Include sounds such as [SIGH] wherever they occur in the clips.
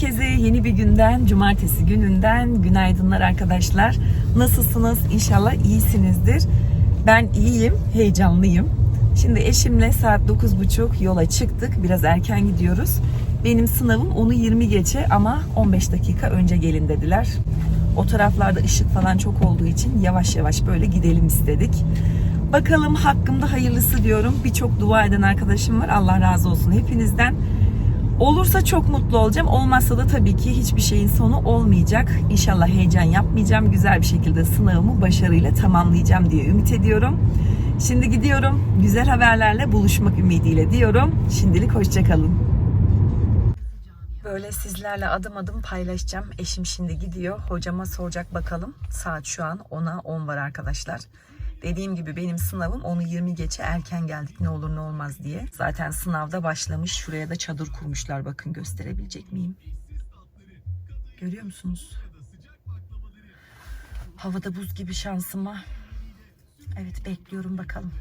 Herkese yeni bir günden, cumartesi gününden günaydınlar arkadaşlar. Nasılsınız? İnşallah iyisinizdir. Ben iyiyim, heyecanlıyım. Şimdi eşimle saat 9.30 yola çıktık. Biraz erken gidiyoruz. Benim sınavım onu 20 geçe ama 15 dakika önce gelin dediler. O taraflarda ışık falan çok olduğu için yavaş yavaş böyle gidelim istedik. Bakalım hakkımda hayırlısı diyorum. Birçok dua eden arkadaşım var. Allah razı olsun hepinizden. Olursa çok mutlu olacağım. Olmazsa da tabii ki hiçbir şeyin sonu olmayacak. İnşallah heyecan yapmayacağım. Güzel bir şekilde sınavımı başarıyla tamamlayacağım diye ümit ediyorum. Şimdi gidiyorum. Güzel haberlerle buluşmak ümidiyle diyorum. Şimdilik hoşçakalın. Böyle sizlerle adım adım paylaşacağım. Eşim şimdi gidiyor. Hocama soracak bakalım. Saat şu an 10'a 10 var arkadaşlar. Dediğim gibi benim sınavım onu 20 geçe erken geldik ne olur ne olmaz diye. Zaten sınavda başlamış. Şuraya da çadır kurmuşlar. Bakın gösterebilecek miyim? Görüyor musunuz? Havada buz gibi şansıma. Evet bekliyorum bakalım.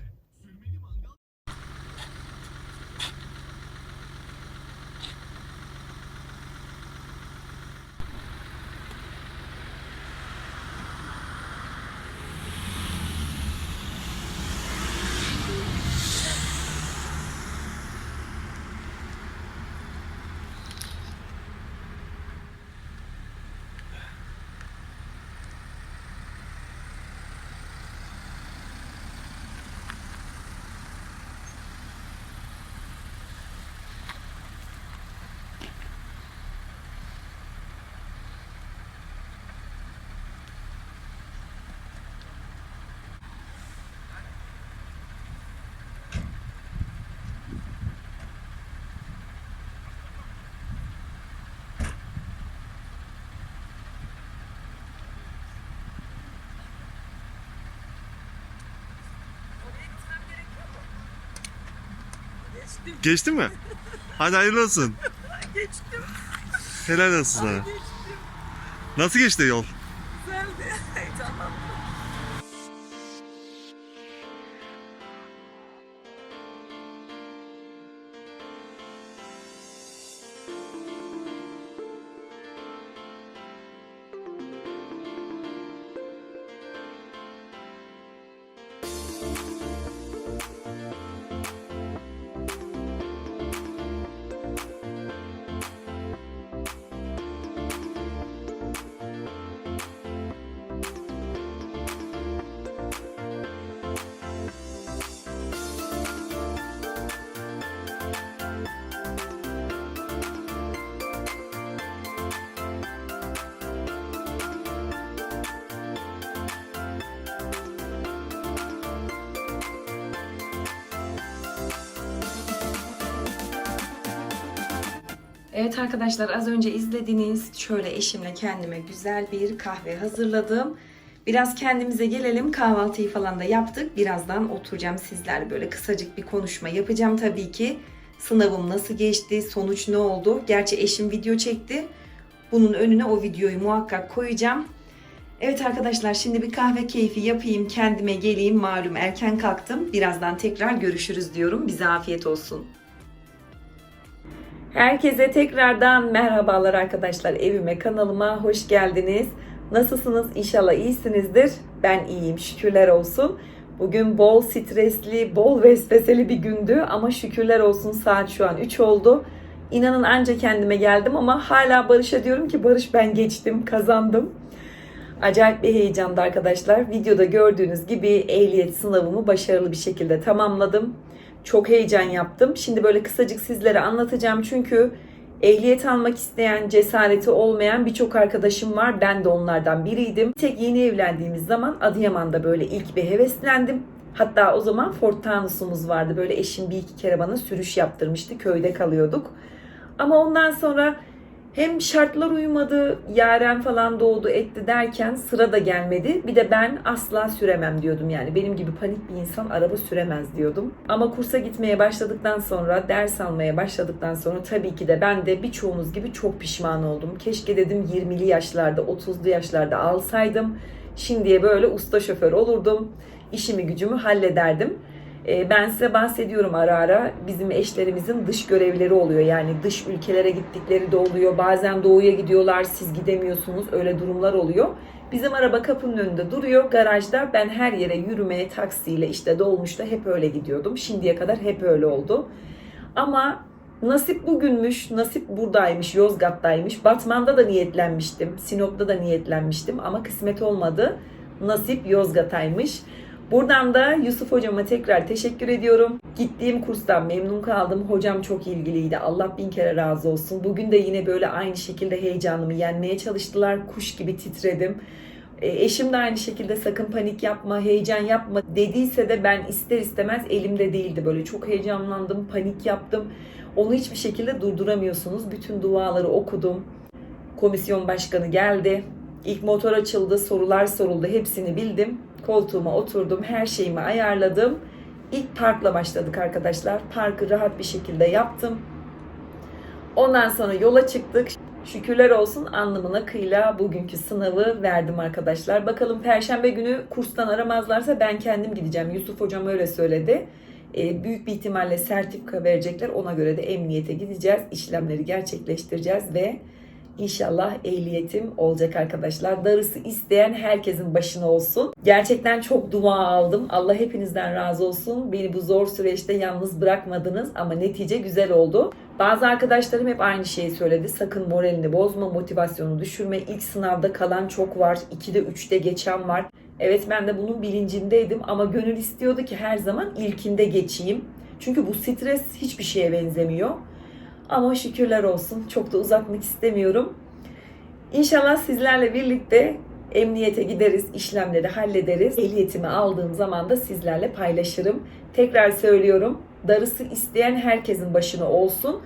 Geçti mi? Hadi hayırlı olsun. [LAUGHS] Geçtim. Helal olsun sana. Nasıl geçti yol? Evet arkadaşlar az önce izlediğiniz şöyle eşimle kendime güzel bir kahve hazırladım. Biraz kendimize gelelim kahvaltıyı falan da yaptık. Birazdan oturacağım sizlerle böyle kısacık bir konuşma yapacağım tabii ki. Sınavım nasıl geçti, sonuç ne oldu? Gerçi eşim video çekti. Bunun önüne o videoyu muhakkak koyacağım. Evet arkadaşlar şimdi bir kahve keyfi yapayım, kendime geleyim. Malum erken kalktım. Birazdan tekrar görüşürüz diyorum. Bize afiyet olsun. Herkese tekrardan merhabalar arkadaşlar. Evime, kanalıma hoş geldiniz. Nasılsınız? İnşallah iyisinizdir. Ben iyiyim. Şükürler olsun. Bugün bol stresli, bol vesveseli bir gündü ama şükürler olsun saat şu an 3 oldu. İnanın anca kendime geldim ama hala Barış'a diyorum ki Barış ben geçtim, kazandım. Acayip bir heyecandı arkadaşlar. Videoda gördüğünüz gibi ehliyet sınavımı başarılı bir şekilde tamamladım. Çok heyecan yaptım. Şimdi böyle kısacık sizlere anlatacağım çünkü ehliyet almak isteyen, cesareti olmayan birçok arkadaşım var. Ben de onlardan biriydim. Tek yeni evlendiğimiz zaman Adıyaman'da böyle ilk bir heveslendim. Hatta o zaman Ford Taunus'umuz vardı. Böyle eşim bir iki kere bana sürüş yaptırmıştı. Köyde kalıyorduk. Ama ondan sonra hem şartlar uymadı, yaren falan doğdu etti derken sıra da gelmedi. Bir de ben asla süremem diyordum yani. Benim gibi panik bir insan araba süremez diyordum. Ama kursa gitmeye başladıktan sonra, ders almaya başladıktan sonra tabii ki de ben de birçoğunuz gibi çok pişman oldum. Keşke dedim 20'li yaşlarda, 30'lu yaşlarda alsaydım. Şimdiye böyle usta şoför olurdum. işimi gücümü hallederdim. E, ben size bahsediyorum ara ara bizim eşlerimizin dış görevleri oluyor. Yani dış ülkelere gittikleri de oluyor. Bazen doğuya gidiyorlar siz gidemiyorsunuz öyle durumlar oluyor. Bizim araba kapının önünde duruyor garajda. Ben her yere yürümeye taksiyle işte dolmuşta hep öyle gidiyordum. Şimdiye kadar hep öyle oldu. Ama nasip bugünmüş, nasip buradaymış, Yozgat'taymış. Batman'da da niyetlenmiştim, Sinop'ta da niyetlenmiştim ama kısmet olmadı. Nasip Yozgat'aymış. Buradan da Yusuf hocama tekrar teşekkür ediyorum. Gittiğim kurstan memnun kaldım. Hocam çok ilgiliydi. Allah bin kere razı olsun. Bugün de yine böyle aynı şekilde heyecanımı yenmeye çalıştılar. Kuş gibi titredim. E, Eşim de aynı şekilde sakın panik yapma, heyecan yapma dediyse de ben ister istemez elimde değildi. Böyle çok heyecanlandım, panik yaptım. Onu hiçbir şekilde durduramıyorsunuz. Bütün duaları okudum. Komisyon başkanı geldi. İlk motor açıldı, sorular soruldu. Hepsini bildim. Koltuğuma oturdum, her şeyimi ayarladım. İlk parkla başladık arkadaşlar. Parkı rahat bir şekilde yaptım. Ondan sonra yola çıktık. Şükürler olsun alnımın akıyla bugünkü sınavı verdim arkadaşlar. Bakalım perşembe günü kurstan aramazlarsa ben kendim gideceğim. Yusuf hocam öyle söyledi. Ee, büyük bir ihtimalle sertifika verecekler. Ona göre de emniyete gideceğiz. işlemleri gerçekleştireceğiz ve İnşallah ehliyetim olacak arkadaşlar. Darısı isteyen herkesin başına olsun. Gerçekten çok dua aldım. Allah hepinizden razı olsun. Beni bu zor süreçte yalnız bırakmadınız ama netice güzel oldu. Bazı arkadaşlarım hep aynı şeyi söyledi. Sakın moralini bozma, motivasyonu düşürme. İlk sınavda kalan çok var. 2'de 3'te geçen var. Evet ben de bunun bilincindeydim ama gönül istiyordu ki her zaman ilkinde geçeyim. Çünkü bu stres hiçbir şeye benzemiyor. Ama şükürler olsun. Çok da uzatmak istemiyorum. İnşallah sizlerle birlikte emniyete gideriz, işlemleri hallederiz. Ehliyetimi aldığım zaman da sizlerle paylaşırım. Tekrar söylüyorum. Darısı isteyen herkesin başına olsun.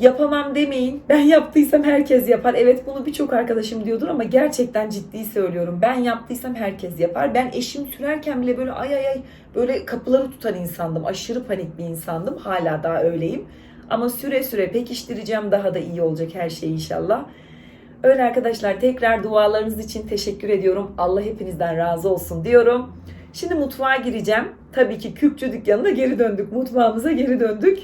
Yapamam demeyin. Ben yaptıysam herkes yapar. Evet bunu birçok arkadaşım diyordur ama gerçekten ciddi söylüyorum. Ben yaptıysam herkes yapar. Ben eşim sürerken bile böyle ay ay ay böyle kapıları tutan insandım. Aşırı panik bir insandım. Hala daha öyleyim. Ama süre süre pekiştireceğim. Daha da iyi olacak her şey inşallah. Öyle arkadaşlar tekrar dualarınız için teşekkür ediyorum. Allah hepinizden razı olsun diyorum. Şimdi mutfağa gireceğim. Tabii ki Kürkçü dükkanına geri döndük. Mutfağımıza geri döndük.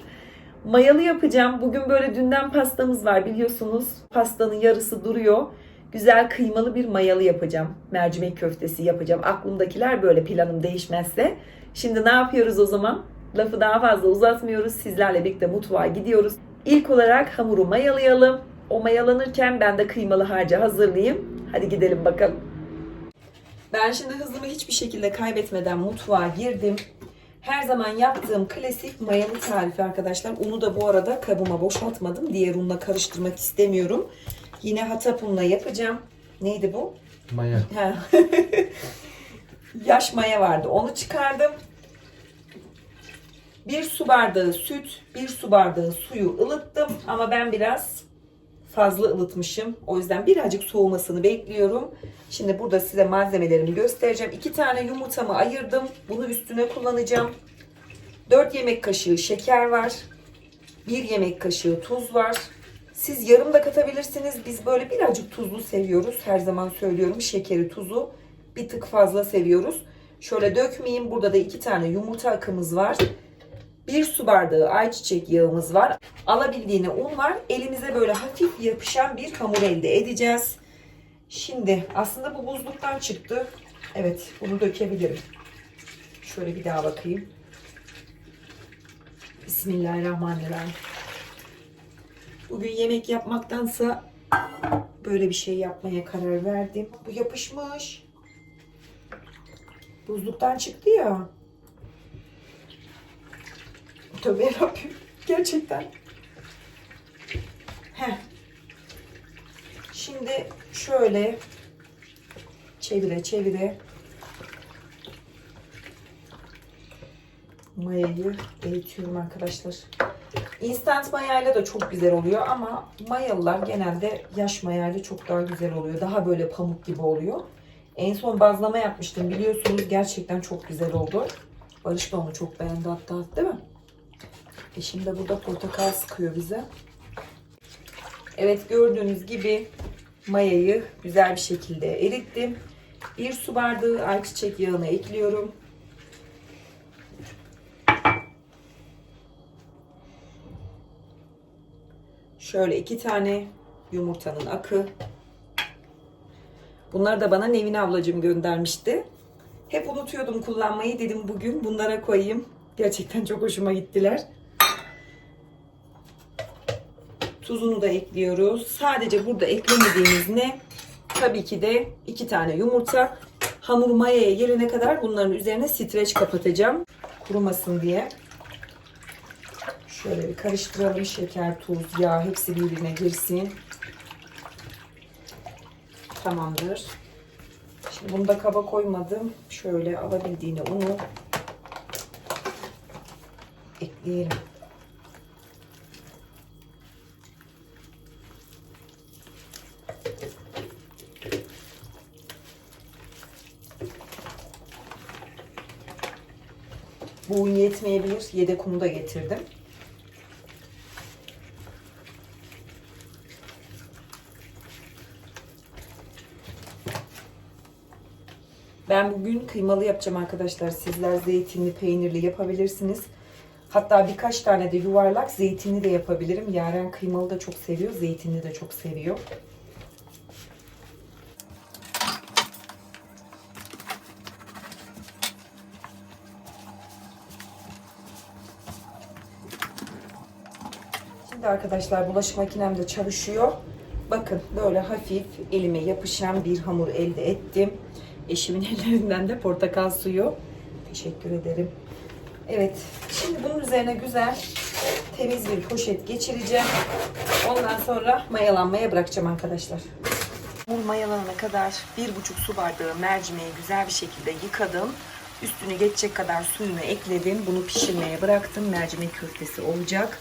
Mayalı yapacağım. Bugün böyle dünden pastamız var biliyorsunuz. Pastanın yarısı duruyor. Güzel kıymalı bir mayalı yapacağım. Mercimek köftesi yapacağım. Aklımdakiler böyle planım değişmezse. Şimdi ne yapıyoruz o zaman? Lafı daha fazla uzatmıyoruz. Sizlerle birlikte mutfağa gidiyoruz. İlk olarak hamuru mayalayalım. O mayalanırken ben de kıymalı harcı hazırlayayım. Hadi gidelim bakalım. Ben şimdi hızımı hiçbir şekilde kaybetmeden mutfağa girdim. Her zaman yaptığım klasik mayalı tarifi arkadaşlar. Unu da bu arada kabıma boşaltmadım. Diğer unla karıştırmak istemiyorum. Yine hatap unla yapacağım. Neydi bu? Maya. Ha. [LAUGHS] Yaş maya vardı. Onu çıkardım. Bir su bardağı süt, bir su bardağı suyu ılıttım. Ama ben biraz fazla ılıtmışım. O yüzden birazcık soğumasını bekliyorum. Şimdi burada size malzemelerimi göstereceğim. İki tane yumurtamı ayırdım. Bunu üstüne kullanacağım. 4 yemek kaşığı şeker var. 1 yemek kaşığı tuz var. Siz yarım da katabilirsiniz. Biz böyle birazcık tuzlu seviyoruz. Her zaman söylüyorum şekeri tuzu bir tık fazla seviyoruz. Şöyle dökmeyeyim. Burada da iki tane yumurta akımız var. Bir su bardağı ayçiçek yağımız var. Alabildiğine un var. Elimize böyle hafif yapışan bir hamur elde edeceğiz. Şimdi aslında bu buzluktan çıktı. Evet bunu dökebilirim. Şöyle bir daha bakayım. Bismillahirrahmanirrahim. Bugün yemek yapmaktansa böyle bir şey yapmaya karar verdim. Bu yapışmış. Buzluktan çıktı ya. Tövbe yarabbim. Gerçekten. Heh. Şimdi şöyle çevire çevire mayayı eritiyorum arkadaşlar. Instant mayayla da çok güzel oluyor ama mayalılar genelde yaş mayayla çok daha güzel oluyor. Daha böyle pamuk gibi oluyor. En son bazlama yapmıştım biliyorsunuz gerçekten çok güzel oldu. Barış da onu çok beğendi hatta değil mi? Eşim de burada portakal sıkıyor bize. Evet gördüğünüz gibi mayayı güzel bir şekilde erittim. Bir su bardağı ayçiçek yağını ekliyorum. Şöyle iki tane yumurtanın akı. Bunları da bana Nevin ablacığım göndermişti. Hep unutuyordum kullanmayı dedim bugün bunlara koyayım. Gerçekten çok hoşuma gittiler. Tuzunu da ekliyoruz. Sadece burada eklemediğimiz ne? Tabii ki de iki tane yumurta. Hamur mayaya gelene kadar bunların üzerine streç kapatacağım. Kurumasın diye. Şöyle bir karıştıralım. Şeker, tuz, yağ hepsi birbirine girsin. Tamamdır. Şimdi bunu da kaba koymadım. Şöyle alabildiğine unu ekleyelim. Bu un yetmeyebilir. Yedek unu da getirdim. Ben bugün kıymalı yapacağım arkadaşlar. Sizler zeytinli, peynirli yapabilirsiniz. Hatta birkaç tane de yuvarlak zeytinli de yapabilirim. Yaren kıymalı da çok seviyor, zeytinli de çok seviyor. Arkadaşlar bulaşık makinem de çalışıyor. Bakın böyle hafif elime yapışan bir hamur elde ettim. Eşimin [LAUGHS] ellerinden de portakal suyu. Teşekkür ederim. Evet. Şimdi bunun üzerine güzel temiz bir poşet geçireceğim. Ondan sonra mayalanmaya bırakacağım arkadaşlar. Hamur mayalanana kadar bir buçuk su bardağı mercimeği güzel bir şekilde yıkadım. Üstünü geçecek kadar suyunu ekledim. Bunu pişirmeye bıraktım. Mercimek köftesi olacak.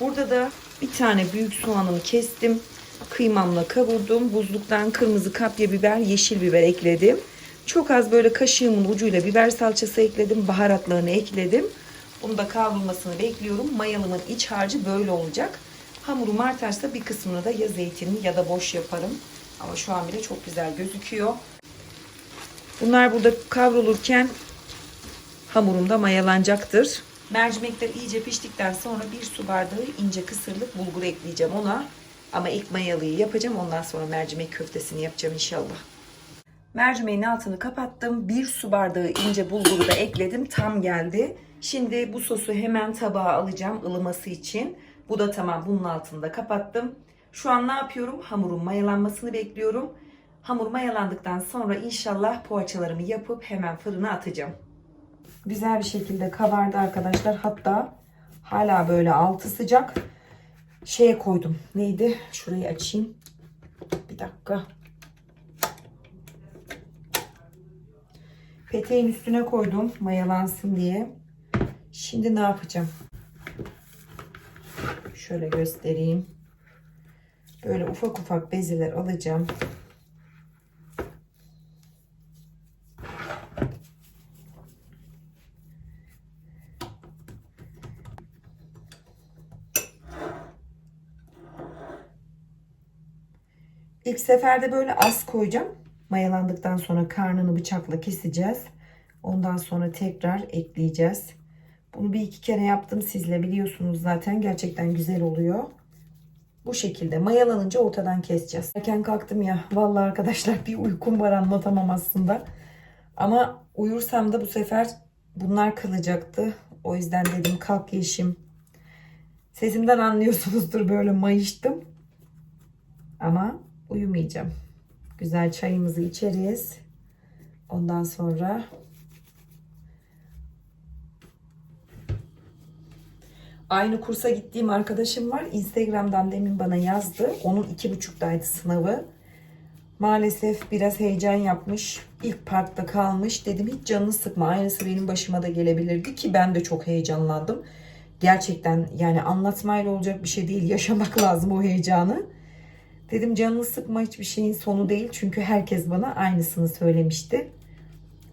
Burada da bir tane büyük soğanımı kestim. Kıymamla kavurdum. Buzluktan kırmızı kapya biber, yeşil biber ekledim. Çok az böyle kaşığımın ucuyla biber salçası ekledim. Baharatlarını ekledim. Bunu da kavrulmasını bekliyorum. Mayalımın iç harcı böyle olacak. Hamurum artarsa bir kısmını da ya zeytinli ya da boş yaparım. Ama şu an bile çok güzel gözüküyor. Bunlar burada kavrulurken hamurum da mayalanacaktır. Mercimekler iyice piştikten sonra bir su bardağı ince kısırlık bulgur ekleyeceğim ona. Ama ilk mayalıyı yapacağım. Ondan sonra mercimek köftesini yapacağım inşallah. Mercimeğin altını kapattım. Bir su bardağı ince bulguru da ekledim. Tam geldi. Şimdi bu sosu hemen tabağa alacağım ılıması için. Bu da tamam. Bunun altını da kapattım. Şu an ne yapıyorum? Hamurun mayalanmasını bekliyorum. Hamur mayalandıktan sonra inşallah poğaçalarımı yapıp hemen fırına atacağım. Güzel bir şekilde kabardı arkadaşlar. Hatta hala böyle altı sıcak. Şeye koydum. Neydi? Şurayı açayım. Bir dakika. Peteğin üstüne koydum mayalansın diye. Şimdi ne yapacağım? Şöyle göstereyim. Böyle ufak ufak bezeler alacağım. İlk seferde böyle az koyacağım. Mayalandıktan sonra karnını bıçakla keseceğiz. Ondan sonra tekrar ekleyeceğiz. Bunu bir iki kere yaptım sizle biliyorsunuz zaten. Gerçekten güzel oluyor. Bu şekilde mayalanınca ortadan keseceğiz. Erken kalktım ya. Vallahi arkadaşlar bir uykum var anlatamam aslında. Ama uyursam da bu sefer bunlar kalacaktı. O yüzden dedim kalk yeşim. Sesimden anlıyorsunuzdur böyle mayıştım. Ama uyumayacağım. Güzel çayımızı içeriz. Ondan sonra aynı kursa gittiğim arkadaşım var. Instagram'dan demin bana yazdı. Onun iki buçuktaydı sınavı. Maalesef biraz heyecan yapmış. İlk parkta kalmış. Dedim hiç canını sıkma. Aynısı benim başıma da gelebilirdi ki ben de çok heyecanlandım. Gerçekten yani anlatmayla olacak bir şey değil. Yaşamak [LAUGHS] lazım o heyecanı. Dedim canını sıkma hiçbir şeyin sonu değil. Çünkü herkes bana aynısını söylemişti.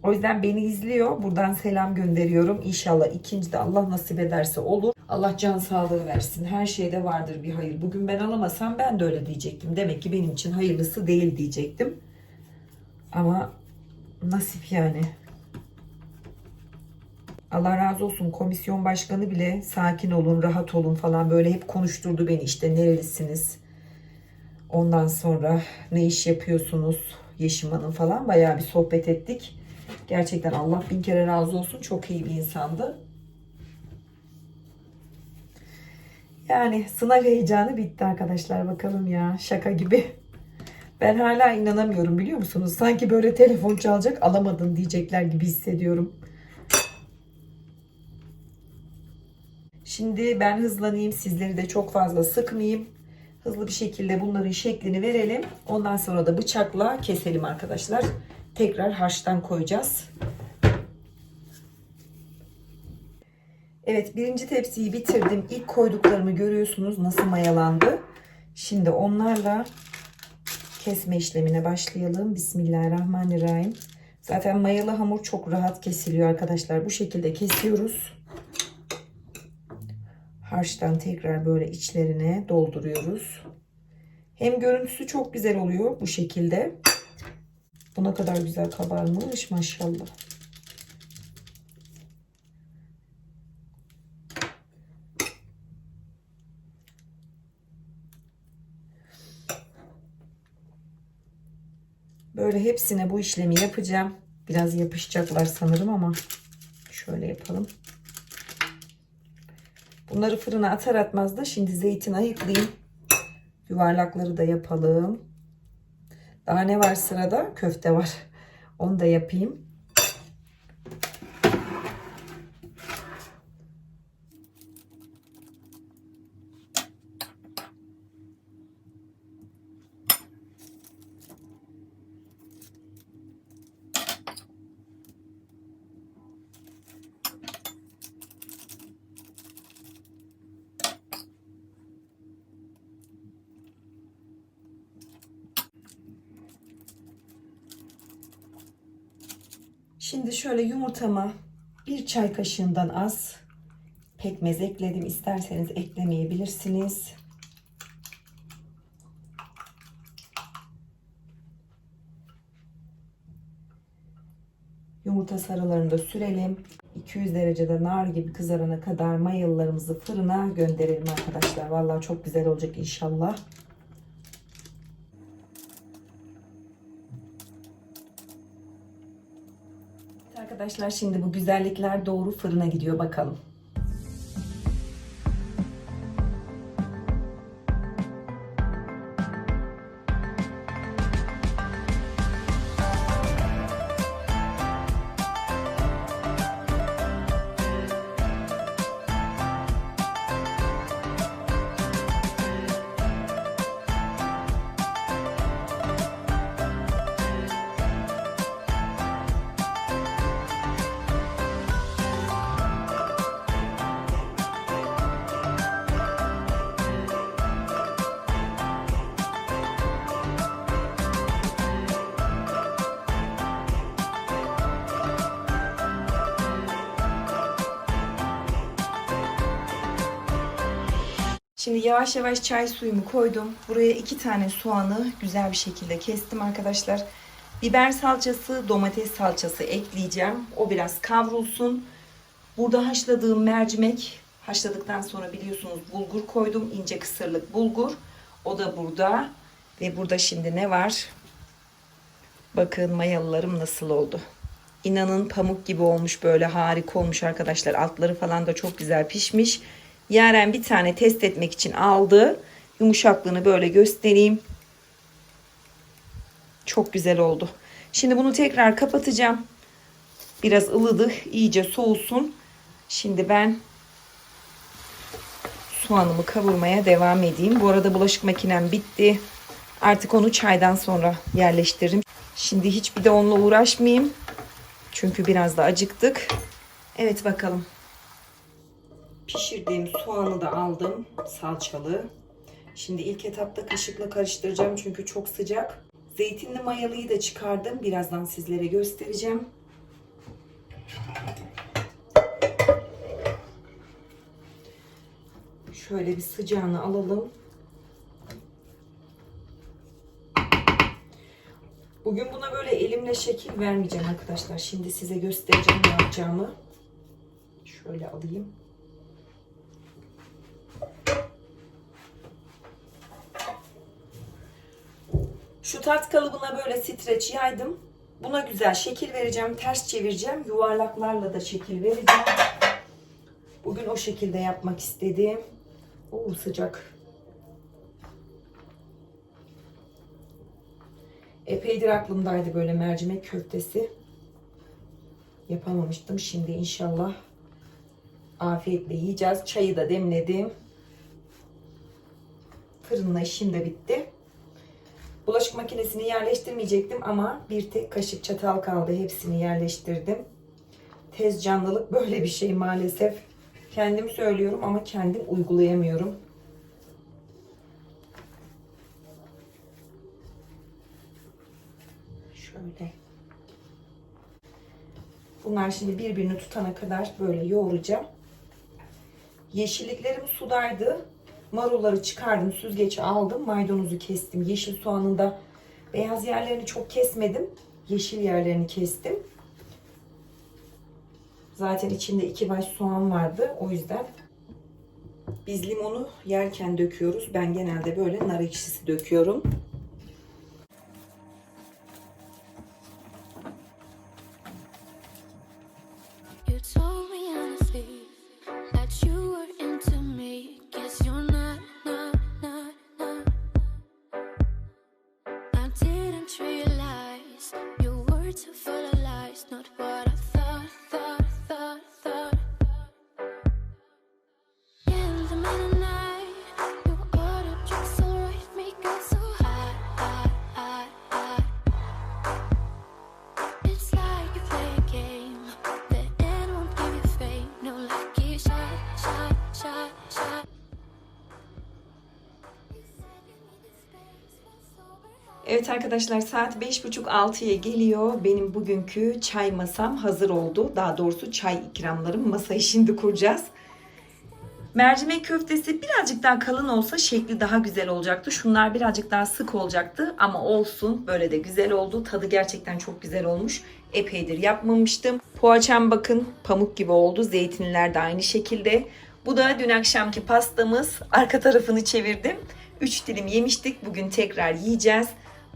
O yüzden beni izliyor. Buradan selam gönderiyorum. İnşallah ikinci de Allah nasip ederse olur. Allah can sağlığı versin. Her şeyde vardır bir hayır. Bugün ben alamasam ben de öyle diyecektim. Demek ki benim için hayırlısı değil diyecektim. Ama nasip yani. Allah razı olsun komisyon başkanı bile sakin olun, rahat olun falan böyle hep konuşturdu beni işte nerelisiniz? Ondan sonra ne iş yapıyorsunuz? Yeşim Hanım falan bayağı bir sohbet ettik. Gerçekten Allah bin kere razı olsun. Çok iyi bir insandı. Yani sınav heyecanı bitti arkadaşlar. Bakalım ya şaka gibi. Ben hala inanamıyorum biliyor musunuz? Sanki böyle telefon çalacak alamadın diyecekler gibi hissediyorum. Şimdi ben hızlanayım. Sizleri de çok fazla sıkmayayım. Hızlı bir şekilde bunların şeklini verelim. Ondan sonra da bıçakla keselim arkadaşlar. Tekrar harçtan koyacağız. Evet birinci tepsiyi bitirdim. İlk koyduklarımı görüyorsunuz nasıl mayalandı. Şimdi onlarla kesme işlemine başlayalım. Bismillahirrahmanirrahim. Zaten mayalı hamur çok rahat kesiliyor arkadaşlar. Bu şekilde kesiyoruz. Harçtan tekrar böyle içlerine dolduruyoruz. Hem görüntüsü çok güzel oluyor bu şekilde. Bu ne kadar güzel kabarmış maşallah. Böyle hepsine bu işlemi yapacağım. Biraz yapışacaklar sanırım ama şöyle yapalım. Bunları fırına atar atmaz da şimdi zeytin ayıklayayım. Yuvarlakları da yapalım. Daha ne var sırada? Köfte var. Onu da yapayım. Şimdi şöyle yumurtama bir çay kaşığından az pekmez ekledim. İsterseniz eklemeyebilirsiniz. Yumurta sarılarını da sürelim. 200 derecede nar gibi kızarana kadar mayalılarımızı fırına gönderelim arkadaşlar. Vallahi çok güzel olacak inşallah. Arkadaşlar şimdi bu güzellikler doğru fırına gidiyor bakalım. Şimdi yavaş yavaş çay suyumu koydum. Buraya iki tane soğanı güzel bir şekilde kestim arkadaşlar. Biber salçası, domates salçası ekleyeceğim. O biraz kavrulsun. Burada haşladığım mercimek, haşladıktan sonra biliyorsunuz bulgur koydum. ince kısırlık bulgur. O da burada. Ve burada şimdi ne var? Bakın mayalılarım nasıl oldu. İnanın pamuk gibi olmuş böyle harika olmuş arkadaşlar. Altları falan da çok güzel pişmiş. Yaren bir tane test etmek için aldı. Yumuşaklığını böyle göstereyim. Çok güzel oldu. Şimdi bunu tekrar kapatacağım. Biraz ılıdı. iyice soğusun. Şimdi ben soğanımı kavurmaya devam edeyim. Bu arada bulaşık makinem bitti. Artık onu çaydan sonra yerleştiririm. Şimdi hiçbir de onunla uğraşmayayım. Çünkü biraz da acıktık. Evet bakalım. Pişirdiğim soğanı da aldım. Salçalı. Şimdi ilk etapta kaşıkla karıştıracağım çünkü çok sıcak. Zeytinli mayalıyı da çıkardım. Birazdan sizlere göstereceğim. Şöyle bir sıcağını alalım. Bugün buna böyle elimle şekil vermeyeceğim arkadaşlar. Şimdi size göstereceğim ne yapacağımı. Şöyle alayım. Şu tart kalıbına böyle streç yaydım. Buna güzel şekil vereceğim. Ters çevireceğim. Yuvarlaklarla da şekil vereceğim. Bugün o şekilde yapmak istedim. Oo sıcak. Epeydir aklımdaydı böyle mercimek köftesi. Yapamamıştım. Şimdi inşallah afiyetle yiyeceğiz. Çayı da demledim. Fırınla işim de bitti. Bulaşık makinesini yerleştirmeyecektim ama bir tek kaşık çatal kaldı. Hepsini yerleştirdim. Tez canlılık böyle bir şey maalesef. Kendim söylüyorum ama kendim uygulayamıyorum. Şöyle. Bunlar şimdi birbirini tutana kadar böyle yoğuracağım. Yeşilliklerim sudaydı. Marulları çıkardım, süzgeci aldım, maydanozu kestim. Yeşil soğanın da beyaz yerlerini çok kesmedim. Yeşil yerlerini kestim. Zaten içinde iki baş soğan vardı. O yüzden biz limonu yerken döküyoruz. Ben genelde böyle nar ekşisi döküyorum. Evet arkadaşlar saat 5.30-6'ya geliyor. Benim bugünkü çay masam hazır oldu. Daha doğrusu çay ikramlarım. Masayı şimdi kuracağız. Mercimek köftesi birazcık daha kalın olsa şekli daha güzel olacaktı. Şunlar birazcık daha sık olacaktı ama olsun. Böyle de güzel oldu. Tadı gerçekten çok güzel olmuş. Epeydir yapmamıştım. Poğaçam bakın pamuk gibi oldu. Zeytinler de aynı şekilde. Bu da dün akşamki pastamız. Arka tarafını çevirdim. 3 dilim yemiştik. Bugün tekrar yiyeceğiz.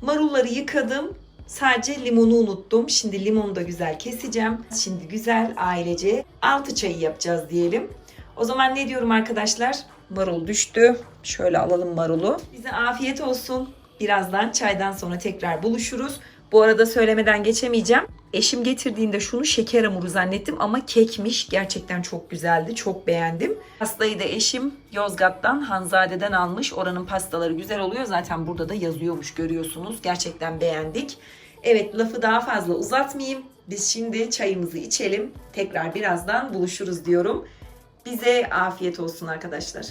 Marulları yıkadım. Sadece limonu unuttum. Şimdi limonu da güzel keseceğim. Şimdi güzel ailece altı çayı yapacağız diyelim. O zaman ne diyorum arkadaşlar? Marul düştü. Şöyle alalım marulu. Bize afiyet olsun. Birazdan çaydan sonra tekrar buluşuruz. Bu arada söylemeden geçemeyeceğim. Eşim getirdiğinde şunu şeker hamuru zannettim ama kekmiş. Gerçekten çok güzeldi. Çok beğendim. Pastayı da eşim Yozgat'tan Hanzade'den almış. Oranın pastaları güzel oluyor. Zaten burada da yazıyormuş görüyorsunuz. Gerçekten beğendik. Evet lafı daha fazla uzatmayayım. Biz şimdi çayımızı içelim. Tekrar birazdan buluşuruz diyorum. Bize afiyet olsun arkadaşlar.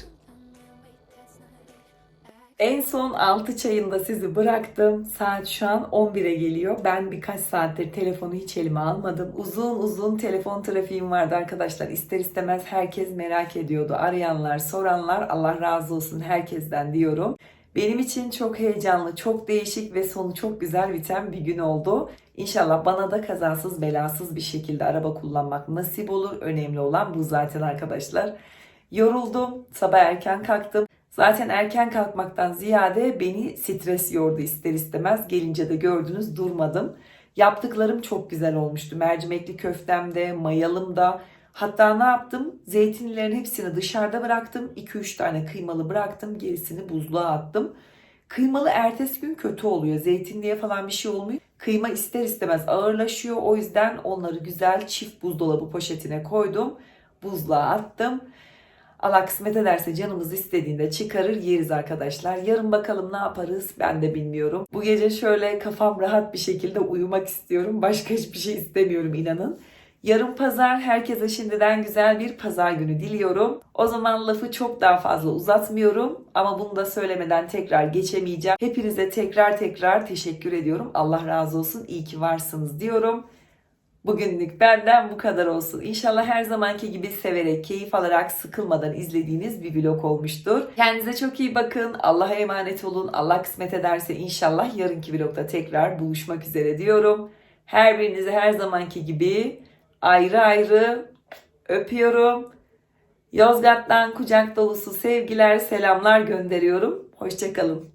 En son 6 çayında sizi bıraktım. Saat şu an 11'e geliyor. Ben birkaç saattir telefonu hiç elime almadım. Uzun uzun telefon trafiğim vardı arkadaşlar. İster istemez herkes merak ediyordu. Arayanlar, soranlar Allah razı olsun herkesten diyorum. Benim için çok heyecanlı, çok değişik ve sonu çok güzel biten bir gün oldu. İnşallah bana da kazasız belasız bir şekilde araba kullanmak nasip olur. Önemli olan bu zaten arkadaşlar. Yoruldum, sabah erken kalktım. Zaten erken kalkmaktan ziyade beni stres yordu ister istemez. Gelince de gördünüz durmadım. Yaptıklarım çok güzel olmuştu. Mercimekli köftemde, mayalım da. Hatta ne yaptım? Zeytinlerin hepsini dışarıda bıraktım. 2-3 tane kıymalı bıraktım. Gerisini buzluğa attım. Kıymalı ertesi gün kötü oluyor. Zeytinliğe falan bir şey olmuyor. Kıyma ister istemez ağırlaşıyor. O yüzden onları güzel çift buzdolabı poşetine koydum. Buzluğa attım. Allah kısmet ederse canımız istediğinde çıkarır yeriz arkadaşlar. Yarın bakalım ne yaparız ben de bilmiyorum. Bu gece şöyle kafam rahat bir şekilde uyumak istiyorum. Başka hiçbir şey istemiyorum inanın. Yarın pazar herkese şimdiden güzel bir pazar günü diliyorum. O zaman lafı çok daha fazla uzatmıyorum ama bunu da söylemeden tekrar geçemeyeceğim. Hepinize tekrar tekrar teşekkür ediyorum. Allah razı olsun. İyi ki varsınız diyorum. Bugünlük benden bu kadar olsun. İnşallah her zamanki gibi severek, keyif alarak, sıkılmadan izlediğiniz bir vlog olmuştur. Kendinize çok iyi bakın. Allah'a emanet olun. Allah kısmet ederse inşallah yarınki vlogda tekrar buluşmak üzere diyorum. Her birinize her zamanki gibi ayrı ayrı öpüyorum. Yozgat'tan kucak dolusu sevgiler, selamlar gönderiyorum. Hoşçakalın.